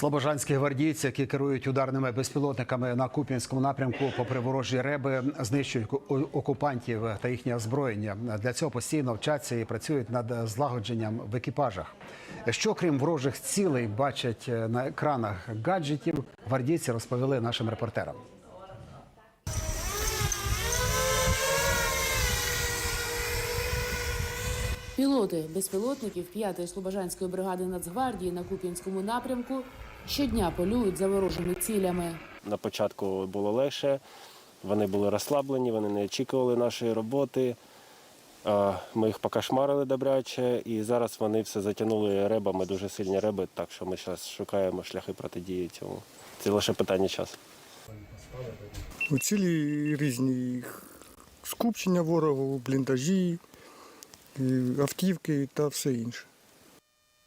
Слобожанські гвардійці, які керують ударними безпілотниками на Куп'янському напрямку, попри ворожі реби, знищують окупантів та їхнє озброєння. Для цього постійно вчаться і працюють над злагодженням в екіпажах. Що крім ворожих цілей бачать е, на екранах гаджетів, гвардійці розповіли нашим репортерам. Пілоти безпілотників 5-ї Слобожанської бригади Нацгвардії на Куп'янському напрямку щодня полюють за ворожими цілями. На початку було легше, вони були розслаблені, вони не очікували нашої роботи. Ми їх покошмарили добряче, і зараз вони все затягнули ребами, дуже сильні реби, так що ми зараз шукаємо шляхи протидії цьому. Це лише питання часу. У цілі різні скупчення ворогу, бліндажі, автівки та все інше.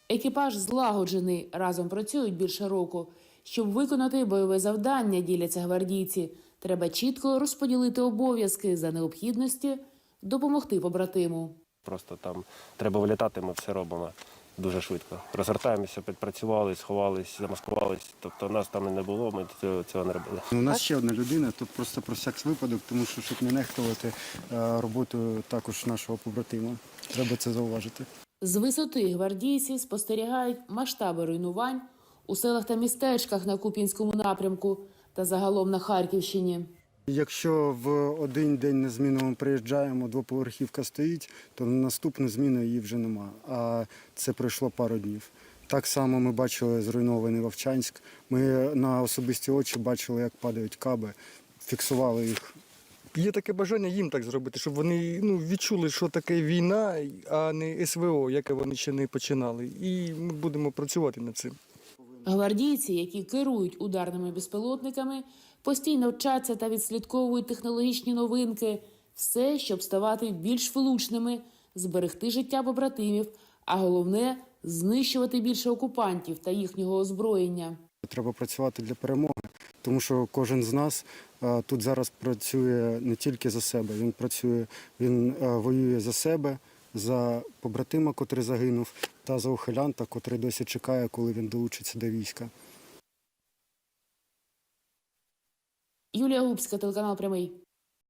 Екіпаж злагоджений, разом працюють більше року. Щоб виконати бойове завдання, діляться гвардійці. Треба чітко розподілити обов'язки за необхідності, допомогти побратиму. Просто там треба вилітати, ми все робимо дуже швидко. Розгортаємося, підпрацювали, сховались, замаскувались. Тобто нас там і не було, ми цього- не робили. У нас ще одна людина, то просто про всяк випадок, тому що щоб не нехтувати е, роботою також нашого побратима. Треба це зауважити. З висоти гвардійці спостерігають масштаби руйнувань у селах та містечках на Куп'янському напрямку та загалом на Харківщині. Якщо в один день на зміну ми приїжджаємо, двоповерхівка стоїть, то на наступну зміну її вже нема. А це пройшло пару днів. Так само ми бачили зруйнований Вовчанськ. Ми на особисті очі бачили, як падають каби, фіксували їх. Є таке бажання їм так зробити, щоб вони ну, відчули, що таке війна, а не СВО, яке вони ще не починали. І ми будемо працювати над цим. Гвардійці, які керують ударними безпілотниками, постійно вчаться та відслідковують технологічні новинки, все, щоб ставати більш влучними, зберегти життя побратимів, а головне знищувати більше окупантів та їхнього озброєння. Треба працювати для перемоги, тому що кожен з нас тут зараз працює не тільки за себе. Він працює, він воює за себе, за побратима, котрий загинув, та за ухилянта, котрий досі чекає, коли він долучиться до війська. Юлія Губська, телеканал Прямий.